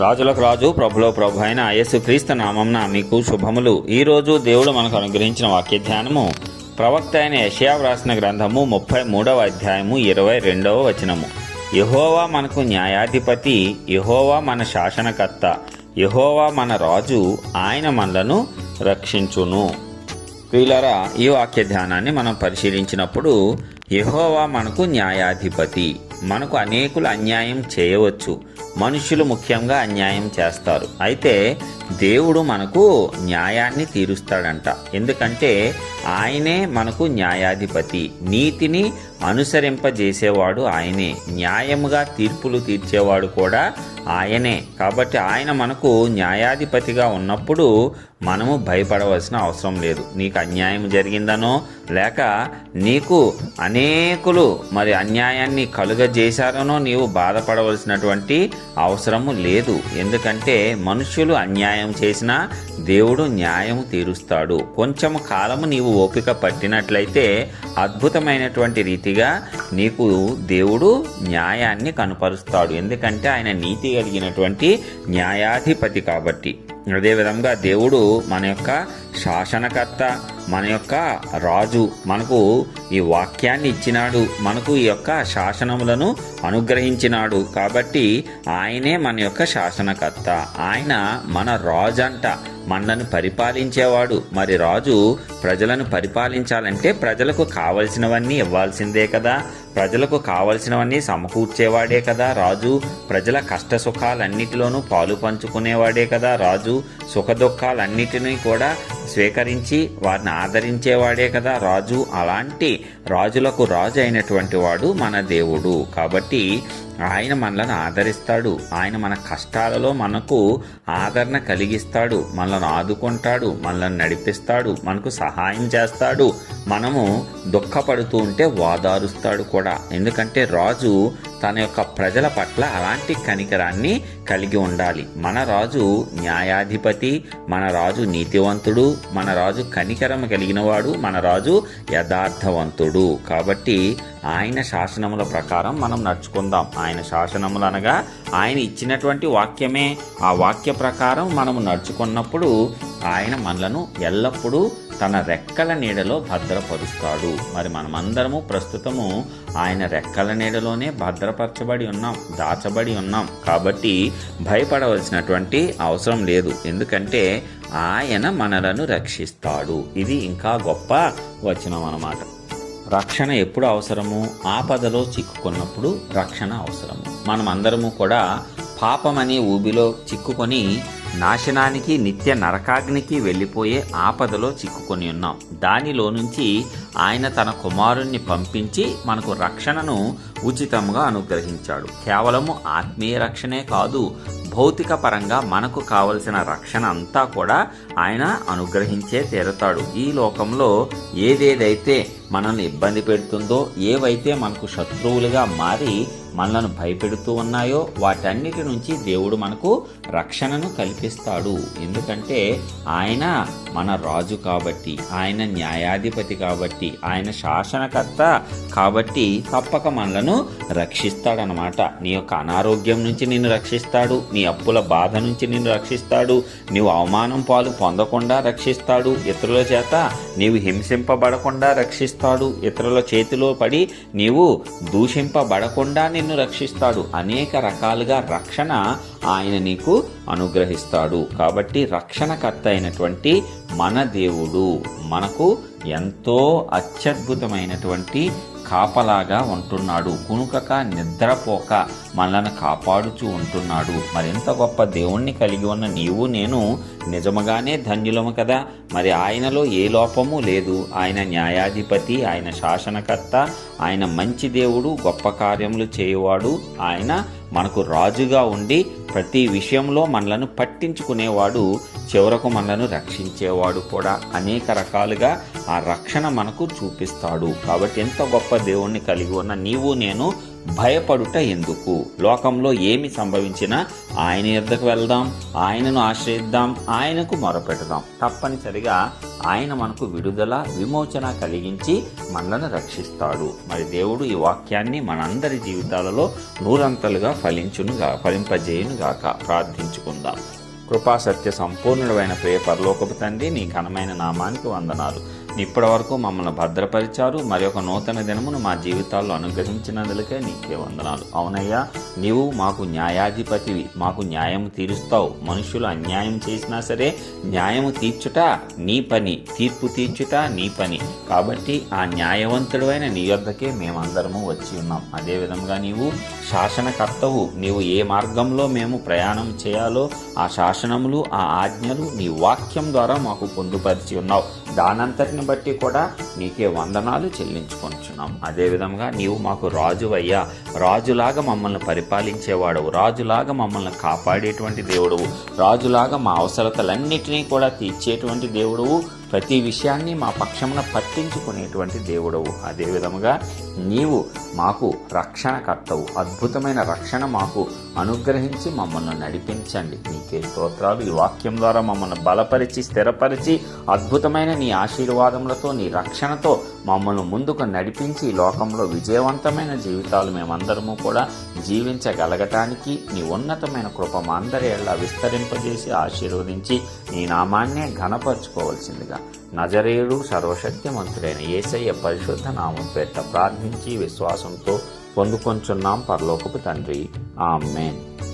రాజులకు రాజు ప్రభులో ప్రభు అయిన యేసుక్రీస్తు నామంన మీకు శుభములు. ఈరోజు దేవుడు మనకు అనుగ్రహించిన వాక్య ధ్యానము ప్రవక్త అయిన యషయా వ్రాసిన గ్రంథము ముప్పై మూడవ అధ్యాయము ఇరవై రెండవ వచనము. యహోవా మనకు న్యాయాధిపతి యహోవా మన శాసనకర్త యహోవా మన రాజు ఆయన మనలను రక్షించును. ప్రియులరా ఈ వాక్య ధ్యానాన్ని మనం పరిశీలించినప్పుడు యహోవా మనకు న్యాయాధిపతి మనకు అనేకులు అన్యాయం చేయవచ్చు. మనుషులు ముఖ్యంగా అన్యాయం చేస్తారు. అయితే దేవుడు మనకు న్యాయాన్ని తీరుస్తాడంట. ఎందుకంటే ఆయనే మనకు న్యాయాధిపతి. నీతిని అనుసరింపజేసేవాడు ఆయనే. న్యాయముగా తీర్పులు తీర్చేవాడు కూడా ఆయనే. కాబట్టి ఆయన మనకు న్యాయాధిపతిగా ఉన్నప్పుడు మనము భయపడవలసిన అవసరం లేదు. నీకు అన్యాయం జరిగిందనో లేక నీకు అనేకులు మరి అన్యాయాన్ని కలుగజేశారనో నీవు బాధపడవలసినటువంటి అవసరము లేదు. ఎందుకంటే మనుషులు అన్యాయం చేసినా దేవుడు న్యాయము తీరుస్తాడు. కొంచెం కాలము నీవు ఓపిక పట్టినట్లయితే అద్భుతమైనటువంటి రీతి రీతిగా నీకు దేవుడు న్యాయాన్ని కనపరుస్తాడు. ఎందుకంటే ఆయన నీతి కలిగినటువంటి న్యాయాధిపతి కాబట్టి. అదేవిధంగా దేవుడు మన యొక్క శాసనకర్త మన యొక్క రాజు మనకు ఈ వాక్యాన్ని ఇచ్చినాడు. మనకు ఈ యొక్క శాసనములను అనుగ్రహించినాడు. కాబట్టి ఆయనే మన యొక్క శాసనకర్త. ఆయన మన రాజు అంట మనలను పరిపాలించేవాడు. మరి రాజు ప్రజలను పరిపాలించాలంటే ప్రజలకు కావలసినవన్నీ ఇవ్వాల్సిందే కదా. ప్రజలకు కావలసినవన్నీ సమకూర్చేవాడే కదా రాజు. ప్రజల కష్ట సుఖాలన్నిటిలోనూ పాలు పంచుకునేవాడే కదా రాజు. సుఖదుఖాలన్నిటినీ కూడా స్వీకరించి వారిని ఆదరించేవాడే కదా రాజు. అలాంటి రాజులకు రాజు అయినటువంటి వాడు మన దేవుడు. కాబట్టి ఆయన మనలను ఆదరిస్తాడు. ఆయన మన కష్టాలలో మనకు ఆదరణ కలిగిస్తాడు. మనలను ఆదుకుంటాడు. మనల్ని నడిపిస్తాడు. మనకు సహాయం చేస్తాడు. మనము దుఃఖపడుతూ ఉంటే వాదారుస్తాడు కూడా. ఎందుకంటే రాజు తన యొక్క ప్రజల పట్ల అలాంటి కనికరాన్ని కలిగి ఉండాలి. మన రాజు న్యాయాధిపతి మన రాజు నీతివంతుడు మన రాజు కనికరం కలిగినవాడు మన రాజు యథార్థవంతుడు. కాబట్టి ఆయన శాసనముల ప్రకారం మనం నడుచుకుందాం. ఆయన శాసనములు అనగా ఆయన ఇచ్చినటువంటి వాక్యమే. ఆ వాక్య ప్రకారం మనము నడుచుకున్నప్పుడు ఆయన మనలను ఎల్లప్పుడూ తన రెక్కల నీడలో భద్రపరుస్తాడు. మరి మనమందరము ప్రస్తుతము ఆయన రెక్కల నీడలోనే భద్రపరచబడి ఉన్నాం దాచబడి ఉన్నాం. కాబట్టి భయపడవలసినటువంటి అవసరం లేదు. ఎందుకంటే ఆయన మనలను రక్షిస్తాడు. ఇది ఇంకా గొప్ప వచనం అన్నమాట. రక్షణ ఎప్పుడు అవసరము? ఆపదలో చిక్కుకున్నప్పుడు రక్షణ అవసరము. మనం అందరము కూడా పాపమనే ఊబిలో చిక్కుకొని నాశనానికి నిత్య నరకాగ్నికి వెళ్ళిపోయే ఆపదలో చిక్కుకొని ఉన్నాం. దానిలో నుంచి ఆయన తన కుమారుణ్ణి పంపించి మనకు రక్షణను ఉచితంగా అనుగ్రహించాడు. కేవలము ఆత్మీయ రక్షణే కాదు భౌతిక పరంగా మనకు కావలసిన రక్షణ అంతా కూడా ఆయన అనుగ్రహించే తీరుతాడు. ఈ లోకంలో ఏదేదైతే మనల్ని ఇబ్బంది పెడుతుందో ఏవైతే మనకు శత్రువులుగా మారి మనలను భయపెడుతూ ఉన్నాయో వాటన్నిటి నుంచి దేవుడు మనకు రక్షణను కల్పిస్తాడు. ఎందుకంటే ఆయన మన రాజు కాబట్టి ఆయన న్యాయాధిపతి కాబట్టి ఆయన శాసనకర్త కాబట్టి తప్పక మనలను రక్షిస్తాడనమాట నీ యొక్క అనారోగ్యం నుంచి నిన్ను రక్షిస్తాడు నీ అప్పుల బాధ నుంచి నిన్ను రక్షిస్తాడు నీవు అవమానం పాలు పొందకుండా రక్షిస్తాడు. ఇతరుల చేత నీవు హింసింపబడకుండా రక్షిస్తాడు. ఇతరుల చేతిలో పడి నీవు దూషింపబడకుండా నిన్ను రక్షిస్తాడు. అనేక రకాలుగా రక్షణ ఆయన నీకు అనుగ్రహిస్తాడు. కాబట్టి రక్షణకర్త అయినటువంటి మన దేవుడు మనకు ఎంతో అత్యద్భుతమైనటువంటి కాపలాగా ఉంటున్నాడు. కునుకక నిద్రపోక మనల్ని కాపాడుచూ ఉంటున్నాడు. మరింత గొప్ప దేవుణ్ణి కలిగి ఉన్న నీవు నేను నిజముగానే ధన్యులము కదా. మరి ఆయనలో ఏ లోపము లేదు. ఆయన న్యాయాధిపతి ఆయన శాసనకర్త ఆయన మంచి దేవుడు గొప్ప కార్యములు చేయువాడు ఆయన మనకు రాజుగా ఉండి ప్రతి విషయంలో మనలను పట్టించుకునేవాడు చివరకు మనలను రక్షించేవాడు కూడా అనేక రకాలుగా ఆ రక్షణ మనకు చూపిస్తాడు. కాబట్టి ఎంత గొప్ప దేవుణ్ణి కలిగి ఉన్న నీవు నేను భయపడుట ఎందుకు? లోకంలో ఏమి సంభవించినా ఆయన ఎద్దకు వెళ్దాం ఆయనను ఆశ్రయిద్దాం ఆయనకు మొరపెడదాం. తప్పనిసరిగా ఆయన మనకు విడుదల విమోచన కలిగించి మనలను రక్షిస్తాడు. మరి దేవుడు ఈ వాక్యాన్ని మనందరి జీవితాలలో నూరంతలుగా ఫలించునుగా ఫలింపజేయునుగాక ప్రార్థించుకుందాం. కృపా సత్య సంపూర్ణుడైన ప్రియ పరలోకపు తండ్రి నీ ఘనమైన నామానికి వందనాలు. ఇప్పటి వరకు మమ్మల్ని భద్రపరిచారు. మరి ఒక నూతన దినమును మా జీవితాల్లో అనుగ్రహించినందుకే నీకే వందనాలు. అవునయ్యా నీవు మాకు న్యాయాధిపతివి. మాకు న్యాయం తీరుస్తావు. మనుషులు అన్యాయం చేసినా సరే న్యాయము తీర్చుట నీ పని తీర్పు తీర్చుట నీ పని. కాబట్టి ఆ న్యాయవంతుడైన నీ యొద్దకే మేమందరము వచ్చి ఉన్నాం. అదేవిధంగా నీవు శాసనకర్తవు. నీవు ఏ మార్గంలో మేము ప్రయాణం చేయాలో ఆ శాసనములు ఆ ఆజ్ఞలు నీ వాక్యం ద్వారా మాకు పొందుపరిచి ఉన్నావు. దానంతటిని బట్టి కూడా నీకే వందనాలు చెల్లించుకుంటున్నాం అదేవిధంగా నీవు మాకు రాజు అయ్యా రాజులాగా మమ్మల్ని పరిపాలించేవాడవు. రాజులాగా మమ్మల్ని కాపాడేటువంటి దేవుడవు. రాజులాగా మా అవసరతలన్నిటినీ కూడా తీర్చేటువంటి దేవుడవు. ప్రతి విషయాన్ని మా పక్షమున పట్టించుకునేటువంటి దేవుడవు. అదేవిధముగా నీవు మాకు రక్షణకర్తవు. అద్భుతమైన రక్షణ మాకు అనుగ్రహించి మమ్మల్ని నడిపించండి. నీకే స్తోత్రాలు. ఈ వాక్యం ద్వారా మమ్మల్ని బలపరిచి స్థిరపరిచి అద్భుతమైన నీ ఆశీర్వాదములతో నీ రక్షణతో మమ్మల్ని ముందుకు నడిపించి ఈ లోకంలో విజయవంతమైన జీవితాలు మేమందరము కూడా జీవించగలగటానికి నీ ఉన్నతమైన కృప మా అందరి ఎలా విస్తరింపజేసి ఆశీర్వదించి నీ నామాన్నే ఘనపరచుకోవాల్సిందిగా నజరేయుడు సర్వశక్తిమంతుడైన ఏసయ్య పరిశుద్ధ నామం పేట ప్రార్థించి విశ్వాసంతో పొందుకొంచున్నాం పరలోకపు తండ్రి. ఆమెన్.